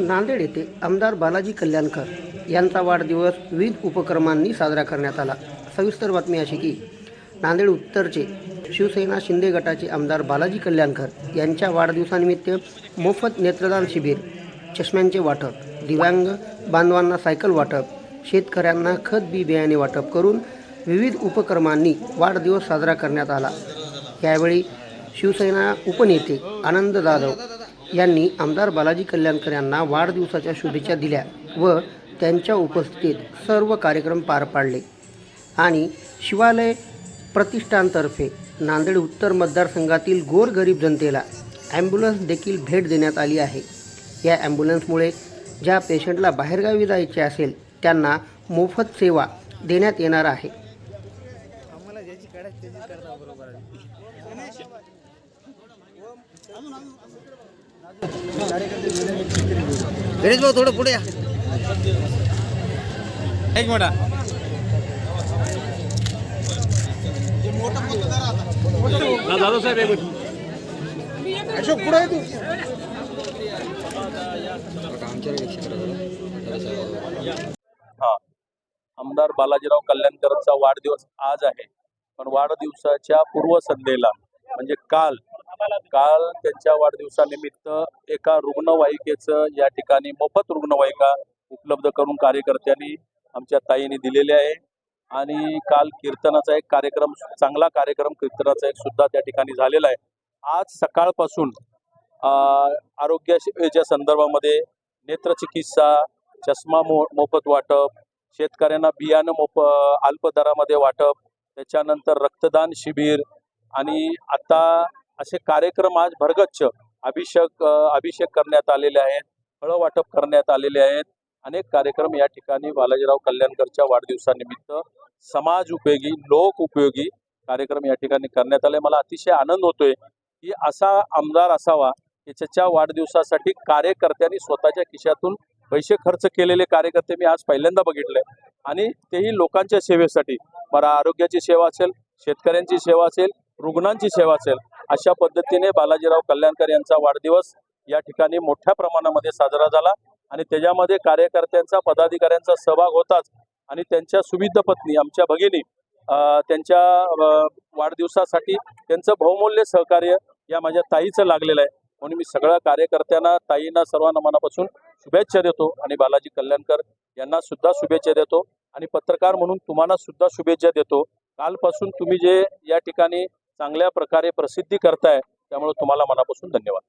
नांदेड येथे आमदार बालाजी कल्याणकर यांचा वाढदिवस विविध उपक्रमांनी साजरा करण्यात आला. सविस्तर बातमी अशी की नांदेड उत्तरचे शिवसेना शिंदे गटाचे आमदार बालाजी कल्याणकर यांच्या वाढदिवसानिमित्त मोफत नेत्रदान शिबिर चष्म्यांचे वाटप दिव्यांग बांधवांना सायकल वाटप शेतकऱ्यांना खत बी बियाणे वाटप करून विविध उपक्रमांनी वाढदिवस साजरा करण्यात आला. यावेळी शिवसेना उपनेते आनंद जाधव यांनी आमदार बालाजी कल्याणकर यांना वाढदिवसाच्या शुभेच्छा दिल्या व त्यांच्या उपस्थितीत सर्व कार्यक्रम पार पाडले. आणि शिवालय प्रतिष्ठानतर्फे नांदेड उत्तर मतदारसंघातील गोरगरीब जनतेला ॲम्ब्युलन्स देखील भेट देण्यात आली आहे. या ॲम्ब्युलन्समुळे ज्या पेशंटला बाहेरगावी जायचे असेल त्यांना मोफत सेवा देण्यात येणार आहे. गणेश भाऊ थोडं पुढे या. एक मिनिट. अशोक पुढे आहे तू. हा. आमदार बालाजीराव कल्याणकरांचा वाढदिवस आज आहे. पण वाढदिवसाच्या पूर्वसंध्येला म्हणजे काल काल त्यांच्या वाढदिवसानिमित्त एका रुग्णवाहिकेचं या ठिकाणी मोफत रुग्णवाहिका उपलब्ध करून कार्यकर्त्यांनी आमच्या ताईने दिलेले आहे. आणि काल कीर्तनाचा एक कार्यक्रम चांगला कार्यक्रम कीर्तनाचा एक सुद्धा त्या ठिकाणी झालेला आहे. आज सकाळपासून आरोग्य सेवेच्या संदर्भामध्ये नेत्रचिकित्सा चष्मा मो मोफत वाटप शेतकऱ्यांना बियाणं मोफ अल्प दरामध्ये वाटप त्याच्यानंतर रक्तदान शिबिर आणि आता असे कार्यक्रम आज भरगच्छ अभिषेक अभिषेक करण्यात आलेले आहेत फळं वाटप करण्यात आलेले आहेत. अनेक कार्यक्रम या ठिकाणी बालाजीराव कल्याणकरच्या वाढदिवसानिमित्त समाज उपयोगी लोक उपयोगी कार्यक्रम या ठिकाणी करण्यात आले. मला अतिशय आनंद होतोय की असा आमदार असावा की त्याच्या वाढदिवसासाठी कार्यकर्त्यांनी स्वतःच्या खिशातून पैसे खर्च केलेले कार्यकर्ते मी आज पहिल्यांदा बघितले. आणि तेही लोकांच्या सेवेसाठी. मला आरोग्याची सेवा असेल शेतकऱ्यांची सेवा असेल रुग्णांची सेवा असेल. अशा पद्धतीने बालाजीराव कल्याणकर यांचा वाढदिवस या ठिकाणी मोठ्या प्रमाणामध्ये साजरा झाला आणि त्याच्यामध्ये कार्यकर्त्यांचा पदाधिकाऱ्यांचा सहभाग होताच आणि त्यांच्या सुविध पत्नी आमच्या भगिनी त्यांच्या वाढदिवसासाठी त्यांचं बहुमूल्य सहकार्य या माझ्या ताईचं लागलेलं आहे. म्हणून मी सगळ्या कार्यकर्त्यांना ताईंना सर्वांना मनापासून शुभेच्छा देतो आणि बालाजी कल्याणकर यांना सुद्धा शुभेच्छा देतो आणि पत्रकार म्हणून तुम्हाला सुद्धा शुभेच्छा देतो. कालपासून तुम्ही जे या ठिकाणी चांगल्या प्रकारे प्रसिद्धी करताय त्यामुळे तुम्हाला मनापासून धन्यवाद.